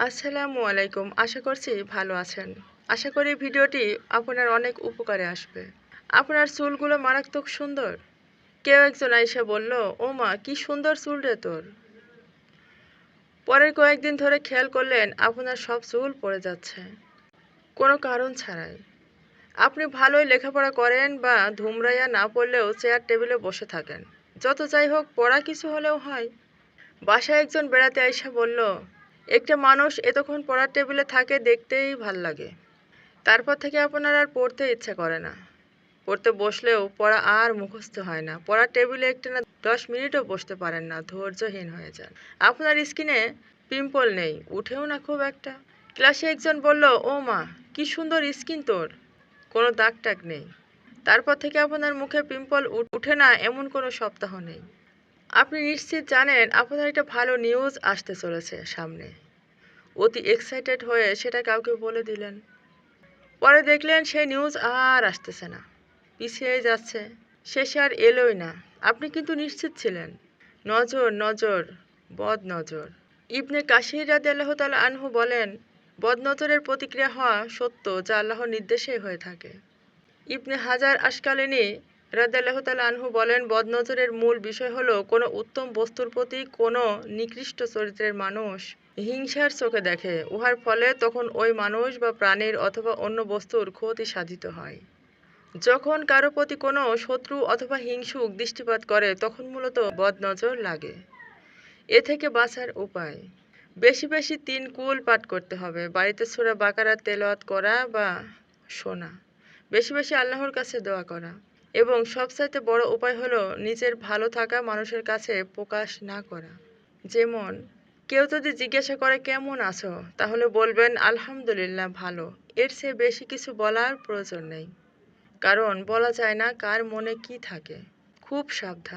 আসসালামু আলাইকুম। আশা করছি ভালো আছেন। আশা করি ভিডিওটি আপনার অনেক উপকারে আসবে। আপনার চুলগুলো মারাত্মক সুন্দর। কেউ একজন আইসা বলল, ও মা, কি সুন্দর চুল রে তোর। পরের কয়েকদিন ধরে খেয়াল করলেন আপনার সব চুল পড়ে যাচ্ছে। কোনো কারণ ছাড়াই। আপনি ভালোই লেখাপড়া করেন বা ধুমরাইয়া না পড়লেও চেয়ার টেবিলে বসে থাকেন। যত যাই হোক, পড়া কিছু হলেও হয়। বাসায় একজন বেড়াতে আইসা বলল একটা মানুষ এতক্ষণ পড়ার টেবিলে থাকে দেখতেই ভালো লাগে। তারপর থেকে আপনার আর পড়তে ইচ্ছা করে না। পড়তে বসলেও পড়া আর মুখস্থ হয় না। পড়ার টেবিলে একটা না দশ মিনিটও বসতে পারেন না, ধৈর্যহীন হয়ে যান। আপনার স্কিনে পিম্পল নেই, উঠেও না খুব একটা। ক্লাসে একজন বলল, ও মা, কি সুন্দর স্কিন তোর। কোনো দাগ টাগ নেই। তারপর থেকে আপনার মুখে পিম্পল উঠে না এমন কোনো সপ্তাহ নেই। আপনি নিশ্চিত জানেন, আপনার একটা ভালো নিউজ আসতে চলেছে সামনে। অতি এক্সাইটেড হয়ে সেটা কাউকে বলে দিলেন। পরে দেখলেন সেই নিউজ আর আসতেছে না। পিছিয়ে যাচ্ছে। শেষে আর এলোই না। আপনি কিন্তু নিশ্চিত ছিলেন। নজর নজর বদ নজর ইবনে কাশির রাদি আল্লাহ তালা আনহু বলেন বদ নজরের প্রতিক্রিয়া হওয়া সত্য যা আল্লাহর নির্দেশেই হয়ে থাকে। ইবনে হাজার আশকালিনী আনহু বলেন, বদনজরের মূল বিষয় হলো কোনো উত্তম বস্তুর প্রতি কোনো নিকৃষ্ট চরিত্রের মানুষ হিংসার চোখে দেখে। উহার ফলে তখন ওই মানুষ বা প্রাণীর অথবা অন্য বস্তুর ক্ষতি সাধিত হয়। যখন কারও প্রতি কোনো শত্রু অথবা হিংসুক দৃষ্টিপাত করে, তখন মূলত বদনজর লাগে। এ থেকে বাঁচার উপায়। বেশি বেশি তিন কুল পাঠ করতে হবে। বাড়িতে ছোড়া বাকারা তেলাওয়াত করা বা শোনা। বেশি বেশি আল্লাহর কাছে দোয়া করা। এবং সবচাইতে বড় উপায় হলো নিজের ভালো থাকা মানুষের কাছে প্রকাশ না করা। যেমন, কেউ যদি জিজ্ঞাসা করে, কেমন আছো? তাহলে বলবেন, আলহামদুলিল্লাহ, ভালো। এর চেয়ে বেশি কিছু বলার প্রয়োজন নেই। কারণ, বলা যায় না কার মনে কি থাকে। খুব সাবধান।